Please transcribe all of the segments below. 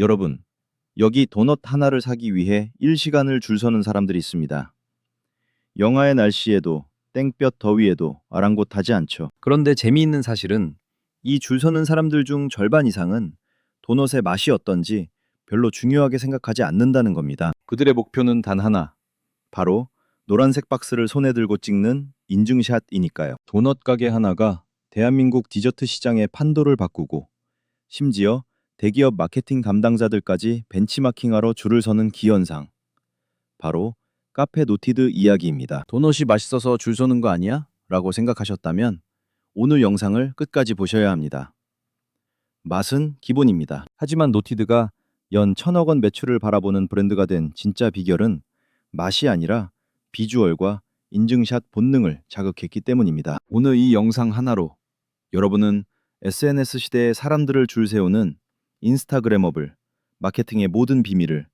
여러분, 여기 도넛 하나를 사기 위해 1시간을 줄 서는 사람들이 있습니다. 영하의 날씨에도 땡볕 더위에도 아랑곳하지 않죠. 그런데 재미있는 사실은 이 줄 서는 사람들 중 절반 이상은 도넛의 맛이 어떤지 별로 중요하게 생각하지 않는다는 겁니다. 그들의 목표는 단 하나. 바로 노란색 박스를 손에 들고 찍는 인증샷이니까요. 도넛 가게 하나가 대한민국 디저트 시장의 판도를 바꾸고 심지어 대기업 마케팅 담당자들까지 벤치마킹하러 줄을 서는 기현상. 바로 카페 노티드 이야기입니다. 도넛이 맛있어서 줄 서는 거 아니야? 라고 생각하셨다면 오늘 영상을 끝까지 보셔야 합니다. 맛은 기본입니다. 하지만 노티드가 연 천억 원 매출을 바라보는 브랜드가 된 진짜 비결은 맛이 아니라 비주얼과 인증샷 본능을 자극했기 때문입니다. 오늘 이 영상 하나로 여러분은 SNS 시대의 사람들을 줄 세우는 인스타그래머블 마케팅의 모든 비밀을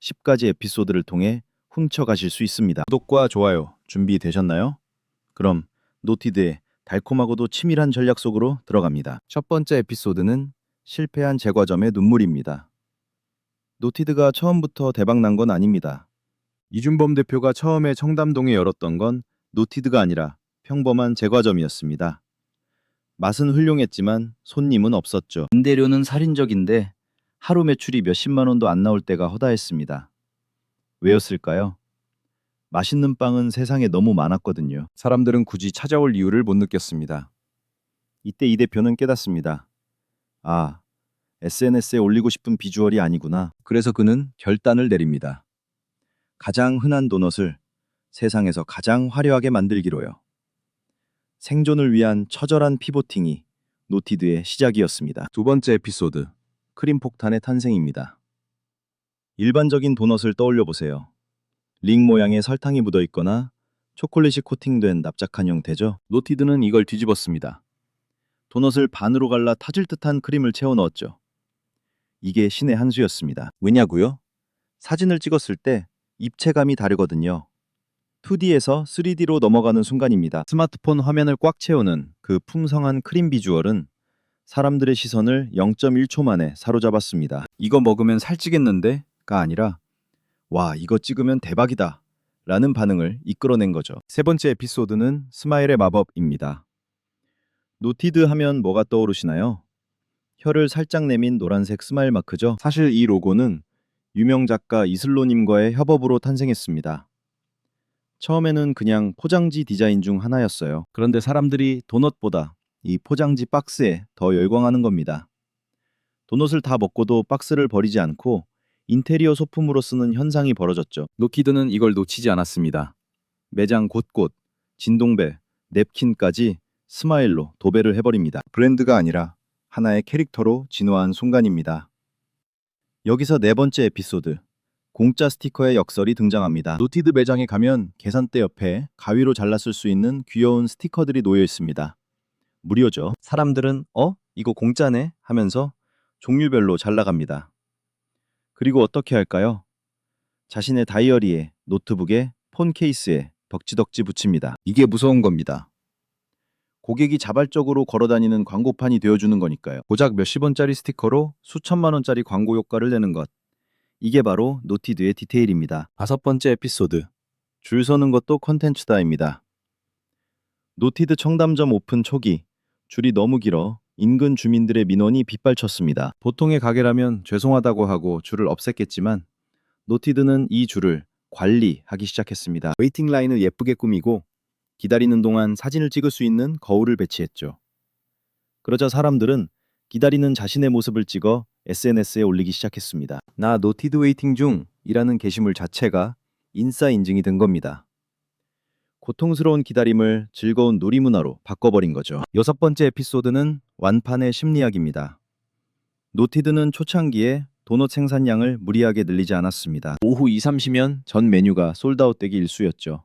10가지 에피소드를 통해 훔쳐가실 수 있습니다. 구독과 좋아요 준비되셨나요? 그럼 노티드의 달콤하고도 치밀한 전략 속으로 들어갑니다. 첫 번째 에피소드는 실패한 제과점의 눈물입니다. 노티드가 처음부터 대박난 건 아닙니다. 이준범 대표가 처음에 청담동에 열었던 건 노티드가 아니라 평범한 제과점이었습니다. 맛은 훌륭했지만 손님은 없었죠. 임대료는 살인적인데 하루 매출이 몇십만 원도 안 나올 때가 허다했습니다. 왜였을까요? 맛있는 빵은 세상에 너무 많았거든요. 사람들은 굳이 찾아올 이유를 못 느꼈습니다. 이때 이 대표는 깨닫습니다. 아, SNS에 올리고 싶은 비주얼이 아니구나. 그래서 그는 결단을 내립니다. 가장 흔한 도넛을 세상에서 가장 화려하게 만들기로요. 생존을 위한 처절한 피보팅이 노티드의 시작이었습니다. 두 번째 에피소드, 크림 폭탄의 탄생입니다. 일반적인 도넛을 떠올려 보세요. 링 모양의 설탕이 묻어 있거나 초콜릿이 코팅된 납작한 형태죠. 노티드는 이걸 뒤집었습니다. 도넛을 반으로 갈라 타질 듯한 크림을 채워 넣었죠. 이게 신의 한 수였습니다. 왜냐고요? 사진을 찍었을 때 입체감이 다르거든요. 2D에서 3D로 넘어가는 순간입니다. 스마트폰 화면을 꽉 채우는 그 풍성한 크림 비주얼은 사람들의 시선을 0.1초 만에 사로잡았습니다. 이거 먹으면 살찌겠는데?가 아니라 와, 이거 찍으면 대박이다. 라는 반응을 이끌어낸 거죠. 세 번째 에피소드는 스마일의 마법입니다. 노티드 하면 뭐가 떠오르시나요? 혀를 살짝 내민 노란색 스마일 마크죠. 사실 이 로고는 유명 작가 이슬로님과의 협업으로 탄생했습니다. 처음에는 그냥 포장지 디자인 중 하나였어요. 그런데 사람들이 도넛보다 이 포장지 박스에 더 열광하는 겁니다. 도넛을 다 먹고도 박스를 버리지 않고 인테리어 소품으로 쓰는 현상이 벌어졌죠. 노키드는 이걸 놓치지 않았습니다. 매장 곳곳 진동벨, 냅킨까지 스마일로 도배를 해버립니다. 브랜드가 아니라 하나의 캐릭터로 진화한 순간입니다. 여기서 네 번째 에피소드. 공짜 스티커의 역설이 등장합니다. 노티드 매장에 가면 계산대 옆에 가위로 잘랐을 수 있는 귀여운 스티커들이 놓여 있습니다. 무료죠. 사람들은 어? 이거 공짜네? 하면서 종류별로 잘라갑니다. 그리고 어떻게 할까요? 자신의 다이어리에, 노트북에, 폰 케이스에 덕지덕지 붙입니다. 이게 무서운 겁니다. 고객이 자발적으로 걸어다니는 광고판이 되어주는 거니까요. 고작 몇십 원짜리 스티커로 수천만 원짜리 광고 효과를 내는 것. 이게 바로 노티드의 디테일입니다. 다섯 번째 에피소드. 줄 서는 것도 컨텐츠다입니다. 노티드 청담점 오픈 초기 줄이 너무 길어 인근 주민들의 민원이 빗발쳤습니다. 보통의 가게라면 죄송하다고 하고 줄을 없앴겠지만 노티드는 이 줄을 관리하기 시작했습니다. 웨이팅 라인을 예쁘게 꾸미고 기다리는 동안 사진을 찍을 수 있는 거울을 배치했죠. 그러자 사람들은 기다리는 자신의 모습을 찍어 SNS에 올리기 시작했습니다. 나 노티드 웨이팅 중이라는 게시물 자체가 인싸 인증이 된 겁니다. 고통스러운 기다림을 즐거운 놀이 문화로 바꿔버린 거죠. 여섯 번째 에피소드는 완판의 심리학입니다. 노티드는 초창기에 도넛 생산량을 무리하게 늘리지 않았습니다. 오후 2, 3시면 전 메뉴가 솔드아웃되기 일쑤였죠.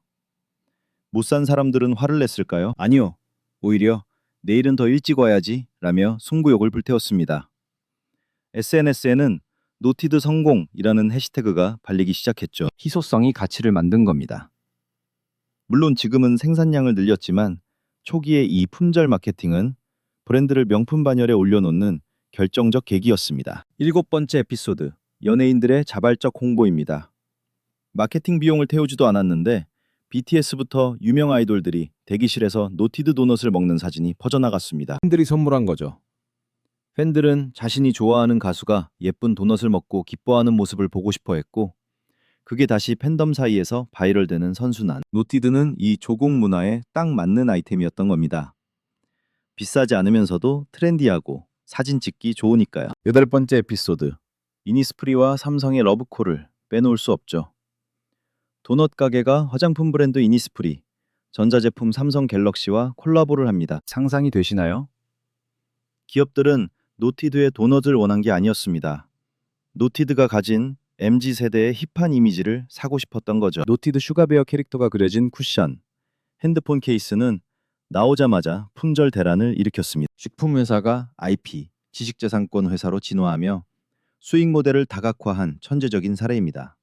못 산 사람들은 화를 냈을까요? 아니요. 오히려 내일은 더 일찍 와야지 라며 승부욕을 불태웠습니다. SNS에는 노티드 성공이라는 해시태그가 발리기 시작했죠. 희소성이 가치를 만든 겁니다. 물론 지금은 생산량을 늘렸지만 초기의 이 품절 마케팅은 브랜드를 명품 반열에 올려놓는 결정적 계기였습니다. 일곱 번째 에피소드 연예인들의 자발적 홍보입니다. 마케팅 비용을 태우지도 않았는데 BTS부터 유명 아이돌들이 대기실에서 노티드 도넛을 먹는 사진이 퍼져나갔습니다. 팬들이 선물한 거죠. 팬들은 자신이 좋아하는 가수가 예쁜 도넛을 먹고 기뻐하는 모습을 보고 싶어 했고 그게 다시 팬덤 사이에서 바이럴되는 선순환. 노티드는 이 조공 문화에 딱 맞는 아이템이었던 겁니다. 비싸지 않으면서도 트렌디하고 사진 찍기 좋으니까요. 여덟 번째 에피소드. 이니스프리와 삼성의 러브콜을 빼놓을 수 없죠. 도넛 가게가 화장품 브랜드 이니스프리, 전자제품 삼성 갤럭시와 콜라보를 합니다. 상상이 되시나요? 기업들은 노티드의 도넛을 원한 게 아니었습니다. 노티드가 가진 MZ 세대의 힙한 이미지를 사고 싶었던 거죠. 노티드 슈가베어 캐릭터가 그려진 쿠션, 핸드폰 케이스는 나오자마자 품절 대란을 일으켰습니다. 식품 회사가 IP, 지식재산권 회사로 진화하며 수익 모델을 다각화한 천재적인 사례입니다.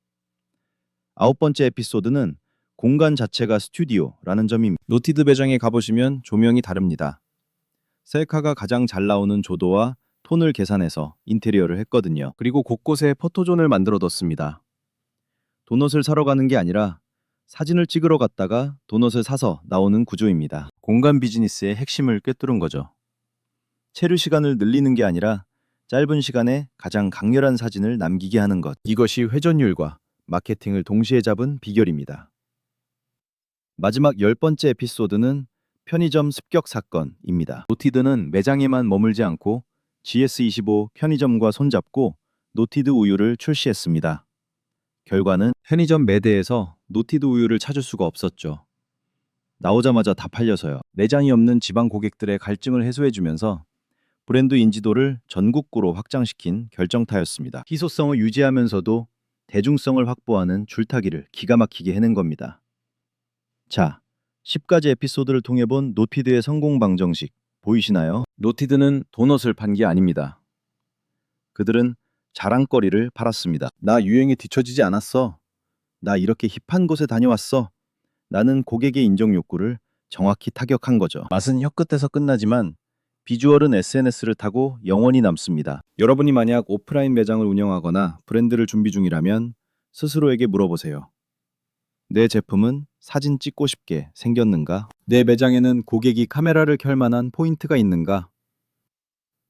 아홉 번째 에피소드는 공간 자체가 스튜디오라는 점입니다. 노티드 매장에 가보시면 조명이 다릅니다. 셀카가 가장 잘 나오는 조도와 톤을 계산해서 인테리어를 했거든요. 그리고 곳곳에 포토존을 만들어뒀습니다. 도넛을 사러 가는 게 아니라 사진을 찍으러 갔다가 도넛을 사서 나오는 구조입니다. 공간 비즈니스의 핵심을 꿰뚫은 거죠. 체류 시간을 늘리는 게 아니라 짧은 시간에 가장 강렬한 사진을 남기게 하는 것. 이것이 회전율과 마케팅을 동시에 잡은 비결입니다. 마지막 열 번째 에피소드는 편의점 습격 사건입니다. 노티드는 매장에만 머물지 않고 GS25 편의점과 손잡고 노티드 우유를 출시했습니다. 결과는 편의점 매대에서 노티드 우유를 찾을 수가 없었죠. 나오자마자 다 팔려서요. 내장이 없는 지방 고객들의 갈증을 해소해주면서 브랜드 인지도를 전국구로 확장시킨 결정타였습니다. 희소성을 유지하면서도 대중성을 확보하는 줄타기를 기가 막히게 해낸 겁니다. 자, 10가지 에피소드를 통해 본 노티드의 성공 방정식 보이시나요? 노티드는 도넛을 판 게 아닙니다. 그들은 자랑거리를 팔았습니다. 나 유행에 뒤처지지 않았어. 나 이렇게 힙한 곳에 다녀왔어. 나는 고객의 인정 욕구를 정확히 타격한 거죠. 맛은 혀끝에서 끝나지만 비주얼은 SNS를 타고 영원히 남습니다. 여러분이 만약 오프라인 매장을 운영하거나 브랜드를 준비 중이라면 스스로에게 물어보세요. 내 제품은 사진 찍고 싶게 생겼는가? 내 매장에는 고객이 카메라를 켤 만한 포인트가 있는가?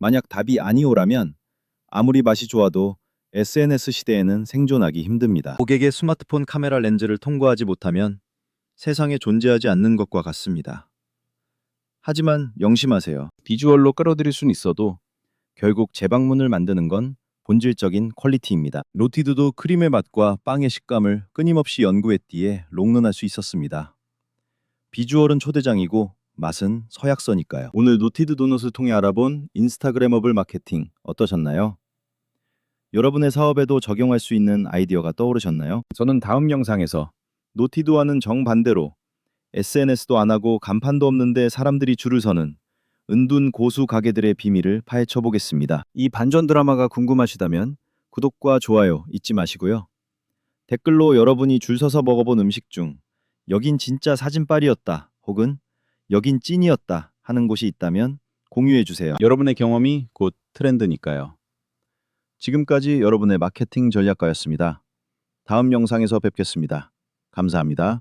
만약 답이 아니오라면 아무리 맛이 좋아도 SNS 시대에는 생존하기 힘듭니다. 고객의 스마트폰 카메라 렌즈를 통과하지 못하면 세상에 존재하지 않는 것과 같습니다. 하지만 명심하세요. 비주얼로 끌어들일 순 있어도 결국 재방문을 만드는 건 본질적인 퀄리티입니다. 노티드도 크림의 맛과 빵의 식감을 끊임없이 연구했기에 롱런할 수 있었습니다. 비주얼은 초대장이고 맛은 서약서니까요. 오늘 노티드 도넛을 통해 알아본 인스타그램어블 마케팅 어떠셨나요? 여러분의 사업에도 적용할 수 있는 아이디어가 떠오르셨나요? 저는 다음 영상에서 노티드와는 정반대로 SNS도 안 하고 간판도 없는데 사람들이 줄을 서는 은둔 고수 가게들의 비밀을 파헤쳐 보겠습니다. 이 반전 드라마가 궁금하시다면 구독과 좋아요 잊지 마시고요. 댓글로 여러분이 줄 서서 먹어본 음식 중 여긴 진짜 사진빨이었다 혹은 여긴 찐이었다 하는 곳이 있다면 공유해 주세요. 여러분의 경험이 곧 트렌드니까요. 지금까지 여러분의 마케팅 전략가였습니다. 다음 영상에서 뵙겠습니다. 감사합니다.